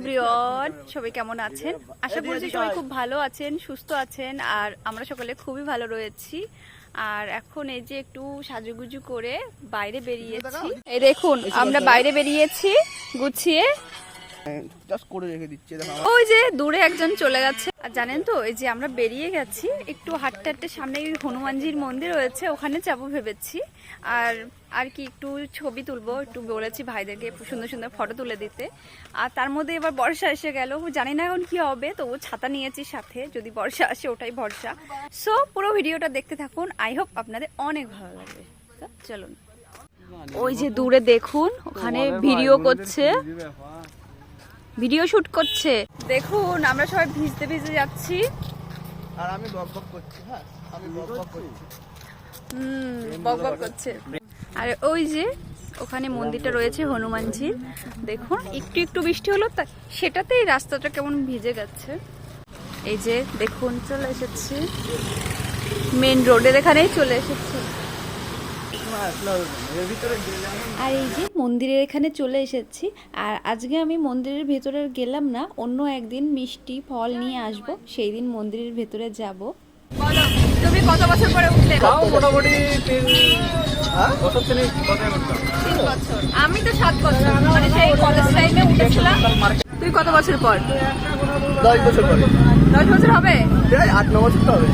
Everyone সবাই কেমন আছেন? আশা করছি সবাই খুব ভালো আছেন, সুস্থ আছেন, আর আমরা সকলে খুবই ভালো রয়েছি। আর এখন এই যে একটু সাজুগুজু করে বাইরে বেরিয়েছি। এই দেখুন, আমরা বাইরে বেরিয়েছি, গুছিয়ে জাস্ট করে রেখে দিচ্ছে ওই যে দূরে একজন চলে গেছে। আর জানেন তো এই যে আমরা বেরিয়ে গেছি একটু হাঁটতে হাঁটতে সামনে হনুমানজির মন্দির রয়েছে ওখানে যাব ভেবেছি। আর আর কি একটু ছবি তুলবো একটু বলেছি ভাইদেরকে সুন্দর সুন্দর ফটো তুলে দিতে। আর তার মধ্যে এবার বর্ষা এসে গেল জানি না এখন কি হবে তবু ছাতা নিয়েছি সাথে যদি বর্ষা আসে ওটাই ভরসা। সো পুরো ভিডিওটা দেখতে থাকুন আই হোপ আপনাদের অনেক ভালো লাগবে। চলুন। ওই যে দূরে দেখুন ওখানে ভিডিও করছে। ভিডিও শুট করছে। দেখুন আমরা সবাই ভিজতে ভিজতে যাচ্ছি। আর আমি বক বক করছি হ্যাঁ? আমি বক বক করছি। হুম বক বক করছে। আর ওই যে ওখানে মন্দিরটা রয়েছে হনুমানজির দেখুন একটু একটু বৃষ্টি হলো তা সেটাতেই রাস্তাটা কেমন ভিজে গেছে। এই যে দেখুন চলে এসেছি। মেন রোডের এখানেই চলে এসেছি। আর এই যে মন্দিরের এখানে চলে এসেছি আর আজকে আমি মন্দিরের ভেতরে গেলাম না অন্য একদিন মিষ্টি ফল নিয়ে আসব সেই দিন মন্দিরের ভেতরে যাব। তুমি কত বছর পরে উঠলে? তাও মোটামুটি তিন হ্যাঁ? আমি তো সাত বছর। মানে সেই কলেজ টাইমে উঠেছিলাম। তুই কত বছর পর? দশ বছর পরে। দশ বছর হবে? আট ন বছর তো হবে।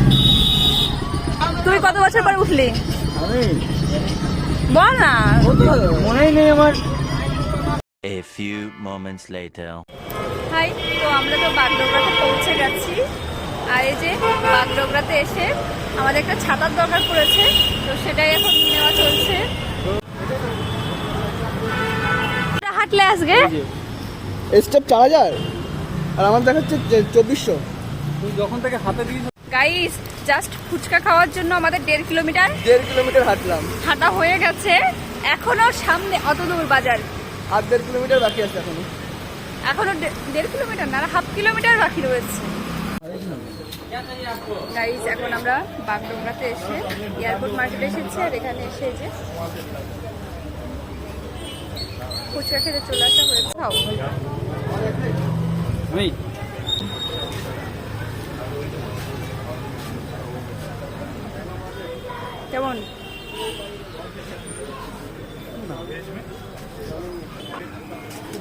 তুই কত বছর পর উঠলি? আমি বল না। মনেই নেই আমার। A few moments later. Hi তো আমরা তো বাগডোগরাতে পৌঁছে গেছি। আর এই যে বাগডোগরাতে এসে আমাদের একটা ছাতার দরকার পড়েছে তো সেটাই এখন নেওয়া চলছে। হাঁটলে আজকে? স্টেপ চার হাজার আর আমার দেখাচ্ছে চব্বিশশো। তুই যখন থেকে হাতে দিয়েছ গাইস জাস্ট ফুচকা খাওয়ার জন্য আমাদের দেড় কিলোমিটার। দেড় কিলোমিটার হাঁটলাম। হাঁটা হয়ে গেছে। এখনও সামনে অত দূর বাজার। আর দেড় কিলোমিটার বাকি আছে এখনও। এখনও দে- দেড় কিলোমিটার না হাফ কিলোমিটার বাকি রয়েছে। গাইস এখন আমরা বাগডোগরাতে এসে এয়ারপোর্ট মার্কেটে এসেছি আর এখানে এসে যে ফুচকা খেতে চলে আসা হয়েছে খাও আমি কেমন?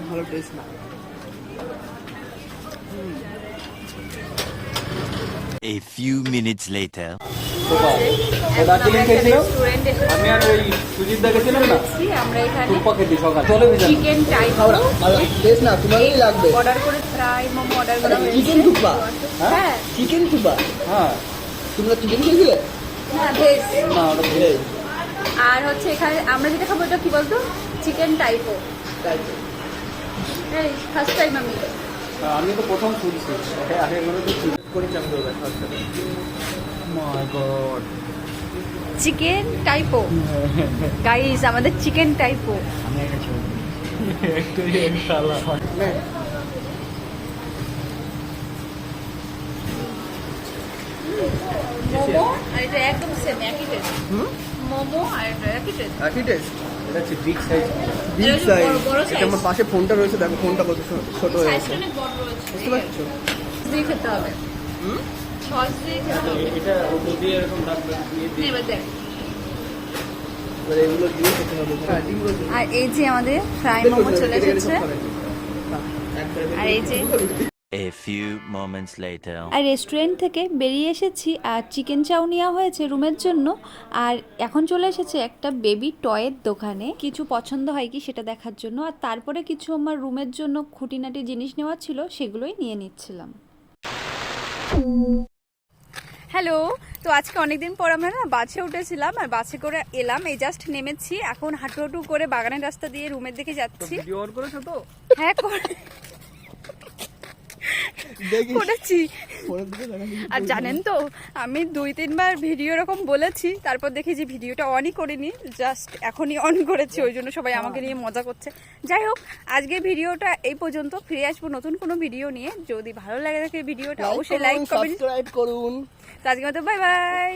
ভালো টেস্ট না। A few minutes later. Darjeeling খেয়েছিল? আমি আর ওই সুজিত দা গেছিলাম না? আমরা এখানে টুম্পা খেতে সকাল। চলে বিজান চিকেন টাইপ খাওয়া টেস্ট না তোমারই লাগবে। অর্ডার করে ফ্রাই মোমো অর্ডার করা হয়েছে। চিকেন থুপা হ্যাঁ। চিকেন থুপা হ্যাঁ। তোমরা চিকেন খেয়েছিলে? আর হচ্ছে এখানে আমরা যেটা খাব ওটা কি বলতো? চিকেন টাইপো এই ফার্স্ট টাইম আমি। আমি তো প্রথম শুনছি। আগে কোনো তো শুনি করে my god chicken typo guys আমাদের চিকেন টাইপো আমি একটা ছবি একটু ইনশাআল্লাহ। মোমো আর এটা একদম সেম একই টেস্ট মোমো আর এটা একই টেস্ট একই টেস্ট এটা হচ্ছে বিগ সাইজ বিগ সাইজ বড়- বড় এটা আমার পাশে ফোনটা রয়েছে দেখো ফোনটা কত ছোট হয়ে গেছে। সাইজটা অনেক বড় রয়েছে। বুঝতে পারছ? দিয়ে খেতে হবে। সস দিয়ে খেতে হবে। এটা উপর দিয়ে এরকম দাগ দিয়ে নে, এবার দেখ। এবার এগুলো দিয়ে খেতে হবে হ্যাঁ ডিমগুলো দিয়ে। আর এই যে আমাদের ফ্রাই মোমো চলে এসেছে। আর এই যে A few moments later. আর রেস্টুরেন্ট থেকে বেরিয়ে এসেছি আর চিকেন চাউ নেওয়া হয়েছে রুমের জন্য। আর এখন চলে এসেছে একটা বেবি টয়ের দোকানে। কিছু পছন্দ হয় কি সেটা দেখার জন্য। আর তারপরে কিছু আমার রুমের জন্য খুঁটিনাটি জিনিস নেওয়া ছিল সেগুলোই নিয়ে নিচ্ছিলাম। হ্যালো তো আজকে অনেকদিন পর আমরা না বাসে উঠেছিলাম আর বাসে করে এলাম। এই জাস্ট নেমেছি এখন হাঁটু হাঁটু করে বাগানের রাস্তা দিয়ে রুমের দিকে যাচ্ছি। ভিডিও অন করেছ তো? হ্যাঁ করেছি। আর জানেন তো আমি দুই তিনবার ভিডিও এরকম বলেছি তারপর দেখি যে ভিডিওটা অনই করিনি জাস্ট এখনই অন করেছি ওই জন্য সবাই আমাকে নিয়ে মজা করছে। যাই হোক আজকে ভিডিওটা এই পর্যন্ত ফিরে আসব নতুন কোনো ভিডিও নিয়ে। যদি ভালো লাগে থাকে ভিডিওটা অবশ্যই লাইক করুন, কমেন্ট করুন। আজকে মতো বাই বাই